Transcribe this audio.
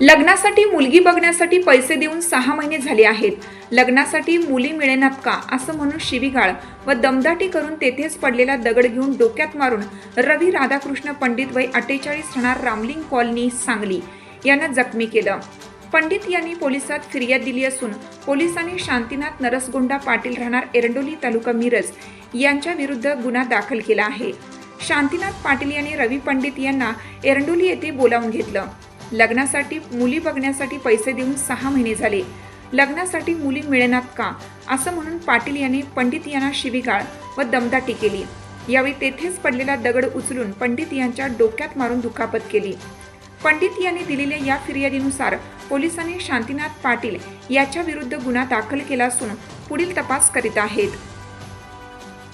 लग्नासाठी मुलगी बघण्यासाठी पैसे देऊन सहा महिने झाले आहेत. लग्नासाठी मुली मिळेनात का असं म्हणून शिवीगाळ व दमदाटी करून तेथेच पडलेला दगड घेऊन डोक्यात मारून रवी राधाकृष्ण पंडित वय अठ्ठेचाळीस राहणार रामलिंग कॉलनी सांगली. यांना जखमी केलं. पंडित यांनी पोलिसात फिर्याद दिली असून पोलिसांनी शांतीनाथ नरसगोंडा पाटील राहणार एरंडोली तालुका मिरज यांच्या विरुद्ध गुन्हा दाखल केला आहे. शांतीनाथ पाटील यांनी रवी पंडित यांना एरंडोली येथे बोलावून घेतलं. लग्नासाठी मुली बघण्यासाठी पैसे देऊन सहा महिने झाले. लग्नासाठी मुली मिळेनात का? असं म्हणून पाटील यांनी पंडित यांना शिवीगाळ व दमदाटी केली. यावेळी तेथेच पडलेला दगड उचलून पंडित यांच्या डोक्यात मारून दुखापत केली. पंडित यांनी दिलेल्या या फिर्यादीनुसार पोलिसांनी शांतीनाथ पाटील याच्या विरुद्ध गुन्हा दाखल केला असून पुढील तपास करीत आहेत.